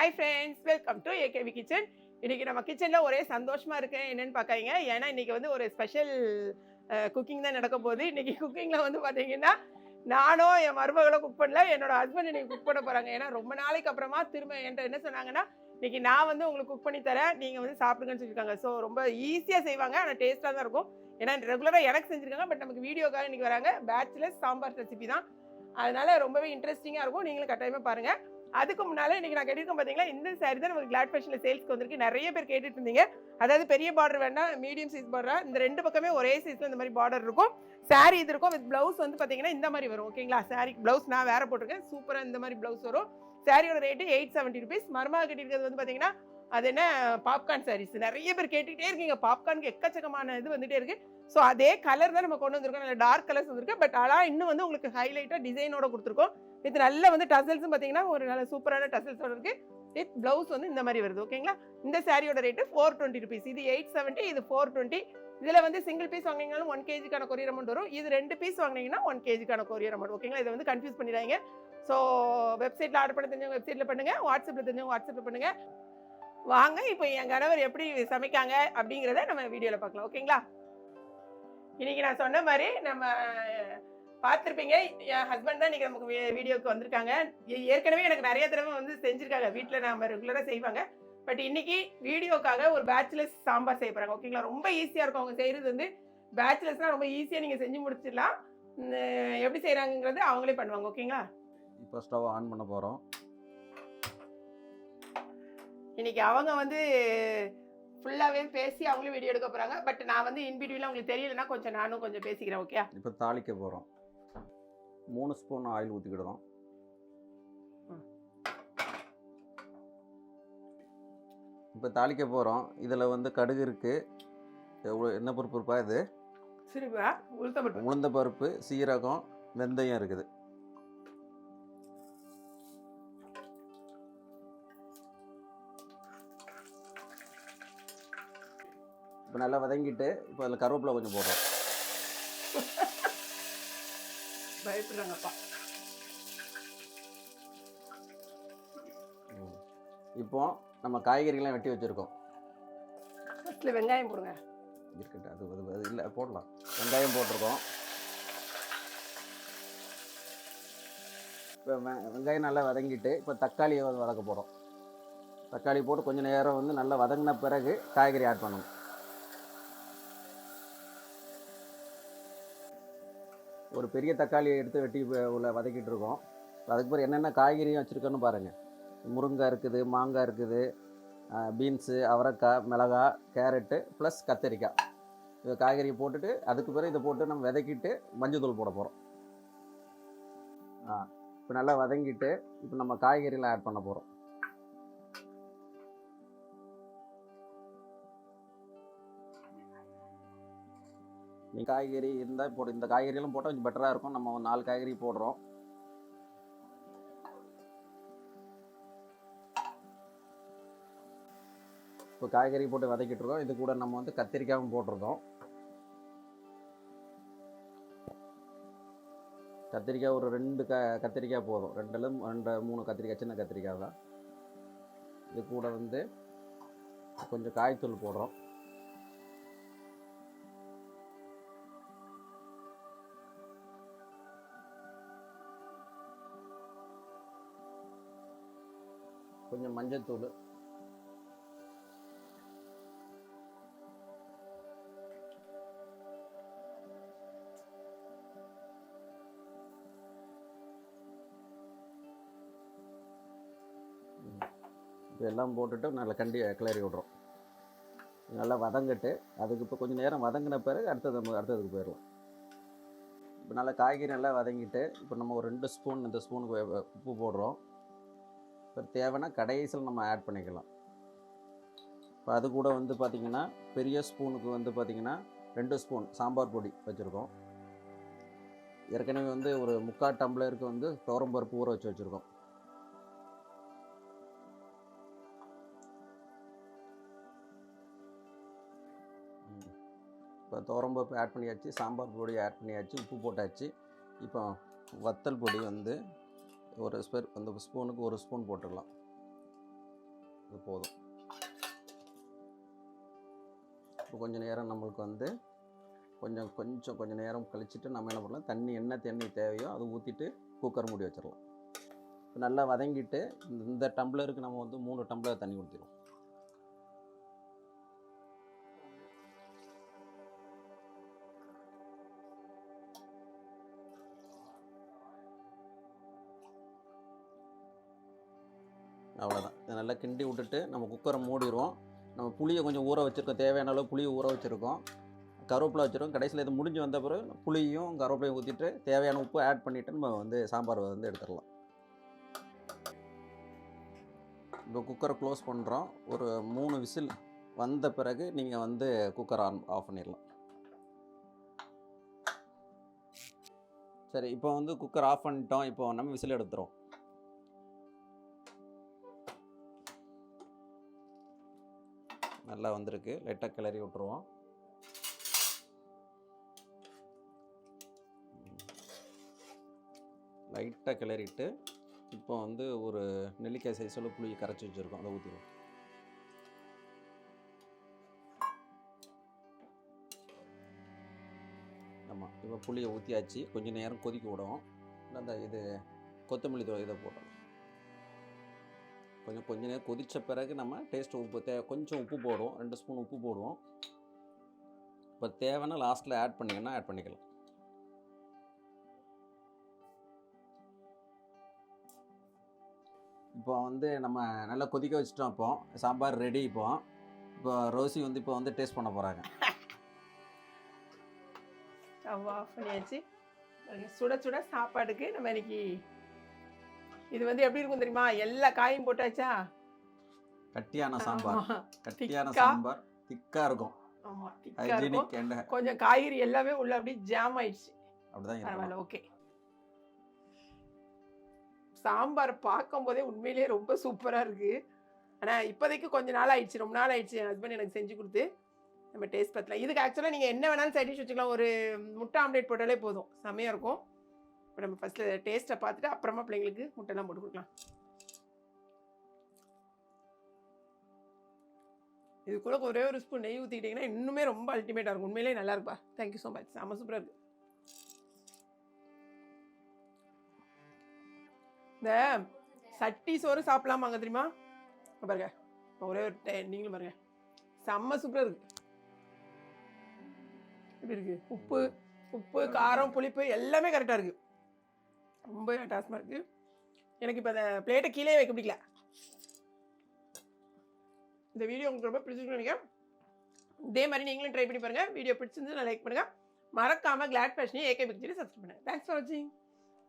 Hi friends welcome to AKV kitchen இன்னைக்கு நம்ம கிச்சனில் ஒரே சந்தோஷமாக இருக்கேன். என்னென்னு பார்க்காதீங்க. ஏன்னா இன்னைக்கு வந்து ஒரு ஸ்பெஷல் குக்கிங் தான் நடக்க போகுது. இன்னைக்கு குக்கிங்கில் வந்து பார்த்தீங்கன்னா நானும் என் மருமகளும் குக் பண்ணல. என்னோட ஹஸ்பண்ட் இன்னைக்கு குக் பண்ண போகிறாங்க ஏன்னா ரொம்ப நாளைக்கு அப்புறமா திரும்ப என்கிட்ட என்ன சொன்னாங்கன்னா இன்றைக்கி நான் வந்து உங்களுக்கு குக் பண்ணி தரேன். நீங்கள் வந்து சாப்பிடுங்கன்னு சொல்லியிருக்காங்க. ஸோ ரொம்ப ஈஸியாக செய்வாங்க. ஆனால் டேஸ்ட்டாக தான் இருக்கும். ஏன்னா ரெகுலராக எனக்கு செஞ்சுருக்காங்க. பட் நமக்கு வீடியோக்காக இன்னைக்கு வராங்க. பேச்சுலர் சாம்பார் ரெசிபி தான். அதனால ரொம்பவே இன்ட்ரெஸ்டிங்காக இருக்கும். நீங்களும் கட்டாயமாக பாருங்கள் அதுக்கு முன்னால் இன்றைக்கி நான் கேட்டிருக்கேன் பார்த்தீங்களா இந்த சாரி தான் நமக்கு கிளாட் ஃபேஷனில் சேல்ஸ்க்கு வந்திருக்கு. நிறைய பேர் கேட்டுட்டு இருந்தீங்க அதாவது பெரிய பார்டர் வேண்டாம் மீடியம் சைஸ் பார்டர் இந்த ரெண்டு பக்கமே ஒரே சைஸ்ல இந்த மாதிரி பார்டர் இருக்கும். சாரி இது இருக்கும் வித் ப்ளவுஸ் வந்து பார்த்தீங்கன்னா இந்த மாதிரி வரும் ஓகேங்களா சாரி ப்ளவுஸ் நான் வேற போட்டிருக்கேன். சூப்பராக இந்த மாதிரி ப்ளவுஸ் வரும். சாரியோட ரேட்டு எயிட் செவன்ட்டி ருபீஸ் மருமகள் கட்டியிருக்கிறது வந்து பார்த்தீங்கன்னா அது என்ன பாப்கார்ன் சாரீஸ் நிறைய பேர் கேட்டுக்கிட்டே இருக்கீங்க. பாப்கார்னுக்கு எக்கச்சக்கமான இது வந்துட்டே இருக்கு. ஸோ அதே கலர் தான் நம்ம கொண்டு வந்திருக்கோம். நல்ல டார்க் கலர்ஸ் வந்திருக்கு. பட் ஆனால் இன்னும் வந்து உங்களுக்கு ஹைலைட்டாக டிசைனோட கொடுத்துருக்கோம். வித் நல்ல வந்து டசல்ஸும் பார்த்தீங்கன்னா ஒரு நல்ல சூப்பரான டசல்ஸோட இருக்கு வித் ப்ளவுஸ் வந்து இந்த மாதிரி வருது ஓகேங்களா? இந்த சாரியோட ரேட்டு ஃபோர் டுவெண்ட்டி ருபீஸ் இது எயிட் செவன்ட்டி இது ஃபோர் டுவெண்ட்டி இதில் வந்து சிங்கிள் பீஸ் வாங்கினீங்கனாலும் ஒன் கேஜிக்கான கொரியர் அமௌண்ட் வரும். இது ரெண்டு பீஸ் வாங்கினீங்கன்னா ஒன் கேஜிக்கான கொரியர் அமௌண்ட் ஓகேங்களா? இதை வந்து கன்ஃபியூஸ் பண்ணிடாங்க ஸோ வெப்சைட்டில் ஆர்டர் பண்ண தெரிஞ்சவங்க வெப்சைட்டில் பண்ணுங்க. வாட்ஸ்அப்பில் தெரிஞ்சவங்க வாட்ஸ்அப்பில் பண்ணுங்கள் வாங்க இப்போ என் கணவர் எப்படி சமைக்காங்க அப்படிங்கிறத நம்ம வீடியோவில் பார்க்கலாம் ஓகேங்களா? இன்றைக்கி நான் சொன்ன மாதிரி நம்ம பார்த்துருப்பீங்க. என் ஹஸ்பண்ட் தான் இன்னைக்கு நமக்கு வீ- வீடியோக்கு வந்திருக்காங்க. ஏற்கனவே எனக்கு நிறைய தடவை வந்து செஞ்சிருக்காங்க. வீட்டில் நம்ம ரெகுலராக செய்வாங்க. பட் இன்னைக்கு வீடியோக்காக ஒரு பேச்சுலர்ஸ் சாம்பார் செய்ய போகிறாங்க ஓகேங்களா ரொம்ப ஈஸியாக இருக்கும். அவங்க செய்கிறது வந்து பேச்சுலர்ஸ்னால் ரொம்ப ஈஸியாக நீங்கள் செஞ்சு முடிச்சிடலாம். எப்படி செய்கிறாங்கங்கிறது அவங்களே பண்ணுவாங்க. ஓகேங்களா இப்போ ஸ்டவ் ஆன் பண்ண போகிறோம் இன்னைக்கு அவங்க வந்து ஃபுல்லாகவே பேசி அவங்களும் வீடியோ எடுக்க போகிறாங்க பட் நான் வந்து இன்பிடியூவில் அவங்களுக்கு தெரியலன்னா கொஞ்சம் நானும் கொஞ்சம் பேசிக்கிறேன். ஓகே இப்போ தாளிக்க போகிறோம் மூணு ஸ்பூன் ஆயில் ஊற்றிக்கிடுறோம். இப்போ தாளிக்க போகிறோம் இதில் வந்து கடுகு இருக்குது எவ்வளோ என்ன பருப்பு இருப்பா இது? உளுந்த பருப்பு சீரகம் வெந்தயம் இருக்குது. இப்போ நல்லா வதங்கிட்டு இப்போ அதில் கருவேப்பிலை கொஞ்சம் போடுறோம். பயப்படுறாங்கப்பா. இப்போ நம்ம காய்கறிகள்லாம் வெட்டி வச்சுருக்கோம். ஃபஸ்ட்டில் வெங்காயம் போடுங்க. இருக்கட்டும் அது அது அது இல்லை போடலாம். வெங்காயம் போட்டிருக்கோம். இப்போ வெங்காயம் நல்லா வதங்கிட்டு இப்போ தக்காளியை வதக்க போகிறோம் தக்காளி போட்டு கொஞ்சம் நேரம் வந்து நல்லா வதங்கின பிறகு காய்கறி ஆட் பண்ணணும். ஒரு பெரிய தக்காளியை எடுத்து வெட்டி உள்ள வதக்கிட்டு இருக்கோம். அதுக்கு பிறகு என்னென்ன காய்கறியும் வச்சுருக்கோன்னு பாருங்கள் முருங்காய் இருக்குது மாங்காய் இருக்குது பீன்ஸு அவரைக்காய் மிளகாய் கேரட்டு ப்ளஸ் கத்தரிக்காய். இது காய்கறியை போட்டுட்டு அதுக்கு பிறகு இதை போட்டு நம்ம விதக்கிட்டு மஞ்சத்தூள் போட போகிறோம் ஆ இப்போ நல்லா வதங்கிட்டு இப்போ நம்ம காய்கறிலாம் ஆட் பண்ண போகிறோம் நீ காய்கறி இருந்தால் போட்டு இந்த காய்கறியெல்லாம் போட்டால் கொஞ்சம் பெட்டராக இருக்கும். நம்ம ஒரு நாலு காய்கறி போடுறோம். இப்போ காய்கறி போட்டு வதக்கிட்டு இருக்கோம். இது கூட நம்ம வந்து கத்திரிக்காயும் போட்டிருக்கோம். கத்திரிக்காய் ஒரு ரெண்டு க கத்திரிக்காய் போதும். ரெண்டுல ரெண்டு மூணு கத்திரிக்காய் சின்ன கத்திரிக்காய் தான். இது கூட வந்து கொஞ்சம் காய்த்தூள் போடுறோம். கொஞ்சம் மஞ்சத்தூள். இப்போ எல்லாம் போட்டுட்டு நல்லா கண்டி கிளறி விட்றோம். நல்லா வதங்கிட்டு அதுக்கு இப்போ கொஞ்சம் நேரம் வதங்கின பிறகு அடுத்தது நம்ம அடுத்ததுக்கு போயிடலாம். இப்போ நல்லா காய்கறி நல்லா வதங்கிட்டு இப்போ நம்ம ஒரு ரெண்டு ஸ்பூன் இந்த ஸ்பூனுக்கு உப்பு போடுறோம். இப்போ தேவைன்னா கடைசியில் நம்ம ஆட் பண்ணிக்கலாம். இப்போ அது கூட வந்து பார்த்திங்கன்னா பெரிய ஸ்பூனுக்கு வந்து பார்த்திங்கன்னா ரெண்டு ஸ்பூன் சாம்பார் பொடி வச்சுருக்கோம். ஏற்கனவே வந்து ஒரு முக்கால் டம்ளருக்கு வந்து துவரம்பருப்பு ஊற வச்சு வச்சுருக்கோம். இப்போ துவரம்பருப்பு ஆட் பண்ணியாச்சு சாம்பார் பொடி ஆட் பண்ணியாச்சு உப்பு போட்டாச்சு. இப்போ வத்தல் பொடி வந்து ஒரு ஸ்பெர் அந்த ஸ்பூனுக்கு ஒரு ஸ்பூன் போட்டுடலாம். இது போதும். இப்போ கொஞ்சம் நேரம் நம்மளுக்கு வந்து கொஞ்சம் கொஞ்சம் கொஞ்சம் நேரம் கழிச்சிட்டு நம்ம என்ன பண்ணலாம்? தண்ணி என்ன தண்ணி தேவையோ அதை ஊற்றிட்டு குக்கர் மூடி வச்சிடலாம். இப்போ நல்லா வதங்கிட்டு இந்த- இந்த டம்ளருக்கு நம்ம வந்து மூணு டம்ளர் தண்ணி ஊற்றிடுவோம் அவ்வளோதான் இதை நல்லா கிண்டி விட்டுட்டு நம்ம குக்கரை மூடிடுவோம். நம்ம புளியை கொஞ்சம் ஊற வச்சுருக்கோம். தேவையான அளவு புளியை ஊற வச்சுருக்கோம். கருவேப்பிலை வச்சுருக்கோம். கடைசியில் இது முடிஞ்சு வந்த பிறகு புளியும் கருவேப்பிலையும் ஊற்றிட்டு தேவையான உப்பு ஆட் பண்ணிவிட்டு நம்ம வந்து சாம்பார் வந்து எடுத்துடலாம். இப்போ குக்கரை க்ளோஸ் பண்ணுறோம் ஒரு மூணு விசில் வந்த பிறகு நீங்கள் வந்து குக்கர் ஆன் ஆஃப் பண்ணிடலாம். சரி இப்போ வந்து குக்கர் ஆஃப் பண்ணிட்டோம். இப்போ நம்ம விசில் எடுத்துகிறோம் நல்லா வந்திருக்கு. லைட்டாக கிளறி விட்ருவோம் லைட்டாக கிளறிட்டு இப்போ வந்து ஒரு நெல்லிக்காய் சைஸில் புளியை கரைச்சி வச்சுருக்கோம். அதை ஊற்றிடுவோம் ஆமாம் இப்போ புளியை ஊற்றியாச்சு கொஞ்சம் நேரம் கொதிக்க விடுவோம் அந்த இது கொத்தமல்லி தோ இதை போட்டோம் கொஞ்சம் கொஞ்ச நேரம் கொதித்த பிறகு நம்ம டேஸ்ட் உப்பு தே கொஞ்சம் உப்பு போடுவோம். ரெண்டு ஸ்பூன் உப்பு போடுவோம். இப்போ தேவைன்னா லாஸ்ட்டில் ஆட் பண்ணிங்கன்னா ஆட் பண்ணிக்கலாம். இப்போ வந்து நம்ம நல்லா கொதிக்க வச்சுட்டோம் இப்போ. சாம்பார் ரெடி இப்போ. இப்போ ரோசி வந்து இப்போ வந்து டேஸ்ட் பண்ண போகிறாங்க ஸ்டவ் ஆஃப் பண்ணியாச்சு. சுட சுட சாப்பாடுக்கு நம்ம இன்னைக்கு இது வந்து எப்படி இருக்கும் தெரியுமா? எல்லா காயும் போட்டாச்சா? கட்டியான சாம்பார். கட்டியான. சாம்பார். திக்கா இருக்கும். கொஞ்சம் காய்கறி எல்லாமே உள்ள அப்படியே ஜாம் ஆயிடுச்சு. அப்படிதான் ஓகே சாம்பார் பார்க்கும் போதே உண்மையிலேயே ரொம்ப சூப்பரா இருக்கு. ஆனா இப்போதைக்கு கொஞ்ச நாள் ஆயிடுச்சு. ரொம்ப நாள் ஆயிடுச்சு என் ஹஸ்பண்ட் எனக்கு செஞ்சு கொடுத்து. நம்ம டேஸ்ட் பார்த்தலாம் இதுக்கு ஆக்சுவலாக நீங்கள் என்ன வேணாலும் சைட் டிஷ் வச்சுக்கலாம். ஒரு முட்டை ஆம்லேட் போட்டாலே போதும். செம்மையாக இருக்கும். இப்போ நம்ம ஃபஸ்ட்டில் டேஸ்ட்டை பார்த்துட்டு அப்புறமா பிள்ளைங்களுக்கு முட்டைலாம் போட்டு கொடுக்கலாம். இது கூட ஒரே ஒரு ஸ்பூன் நெய் ஊற்றிக்கிட்டிங்கன்னா இன்னுமே ரொம்ப அல்டிமேட்டாக இருக்கும். உண்மையிலேயே நல்லா இருப்பா தேங்க்யூ ஸோ மச் செம்ம சூப்பராக இருக்குது இந்த சட்டி சோறு சாப்பிடலாமாங்க தெரியுமா? பாருங்க. ஒரே ஒரு நீங்களும் பாருங்க. செம்ம சூப்பராக இருக்கு. எப்படி இருக்கு? உப்பு உப்பு காரம் புளிப்பு எல்லாமே கரெக்டாக இருக்குது ரொம்ப டாஸ்மாக இருக்குது எனக்கு இப்போ அந்த பிளேட்டை கீழே வைக்க பிடிக்கல. இந்த வீடியோ உங்களுக்கு ரொம்ப பிடிச்சிருக்குன்னு நினைக்கிறேன். இதே மாதிரி நீங்களும் ட்ரை பண்ணி பாருங்கள் வீடியோ பிடிச்சிருந்து லைக் பண்ணுங்கள் மறக்காமல் கிளாட் ஃபேஷனையும் ஏகே பிக்சரி சப்ஸ்கிரைப் பண்ணுங்கள் தேங்க்ஸ் ஃபார் வாட்சிங்